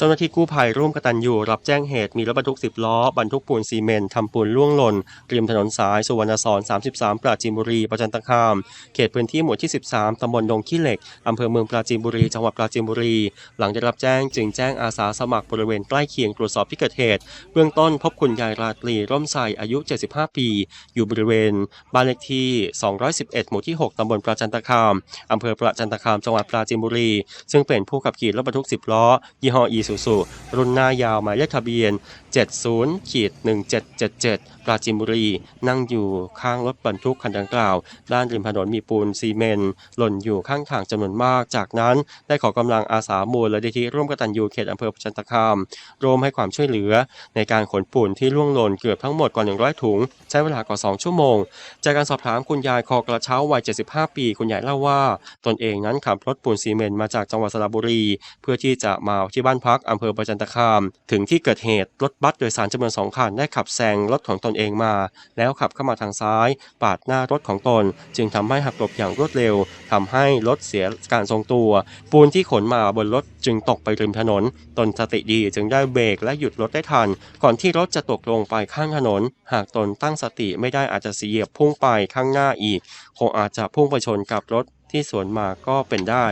เจ้าหน้าที่กู้ภัยร่วมกตัญญูรับแจ้งเหตุมีรถบรรทุก 10 ล้อบรรทุกปูนซีเมนต์ทำปูนล่วงหล่นริมถนนสายสุวรรณสอน33 ปราจีนบุรีประจันตคาม เขตพื้นที่หมู่ที่ 13 ตำบลดงขี้เหล็ก อำเภอเมืองปราจีนบุรี จังหวัดปราจีนบุรี หลังได้รับแจ้งจึงแจ้งอาสาสมัครบริเวณใกล้เคียงตรวจสอบที่เกิดเหตุ เบื้องต้นพบคุณยายราตรีร่มใสอายุ 75 ปี อยู่บริเวณบ้านเลขที่ 211 หมู่ที่ 6 ตำบลปราจันตคาม อำเภอปราจันตคาม จังหวัดปราจีนบุรี ซึ่งเป็นผู้ขับขี่รถบรรทุก 10 ล้อยี่ห้ออีซูซูรุ่นหน้ายาวหมายเลขทะเบียน 70ขีด1777 ปราจีนบุรี นั่งอยู่ข้างรถบรรทุกคันดังกล่าว ด้านริมถนนมีปูนซีเมนต์หล่นอยู่ข้างทางจำนวนมาก จากนั้นได้ขอกำลังอาสามูลและดิธิร่วมกตัญญูเขตอำเภอประจันตคามร่วมให้ความช่วยเหลือ ในการขนปูนที่ล่วงหล่นเกือบทั้งหมดกว่า 100 ถุง ใช้เวลากว่า 2 ชั่วโมง จากการสอบถามคุณยายคอกระเช้าวัย 75 ปี คุณยายเล่าว่า ตนเองนั้นขับรถปูนซีเมนต์มาจากจังหวัดสระบุรี เพื่อที่จะมาที่บ้านพักอำเภอประจันตคาม ถึงที่เกิดเหตุรถบัสโดยสารจำนวนสองคันได้ขับแซงรถของตนเองมา แล้วขับเข้ามาทางซ้าย ปาดหน้ารถของตน จึงทำให้หักหลบอย่างรวดเร็วทำให้รถเสียการทรงตัว ปูนที่ขนมาบนรถจึงตกไปริมถนน ตนสติดีจึงได้เบรกและหยุดรถได้ทัน ก่อนที่รถจะตกลงไปข้างถนน หากตนตั้งสติไม่ได้อาจจะเสียบพุ่งไปข้างหน้าอีก คงอาจจะพุ่งไปชนกับรถที่สวนมาก็เป็นได้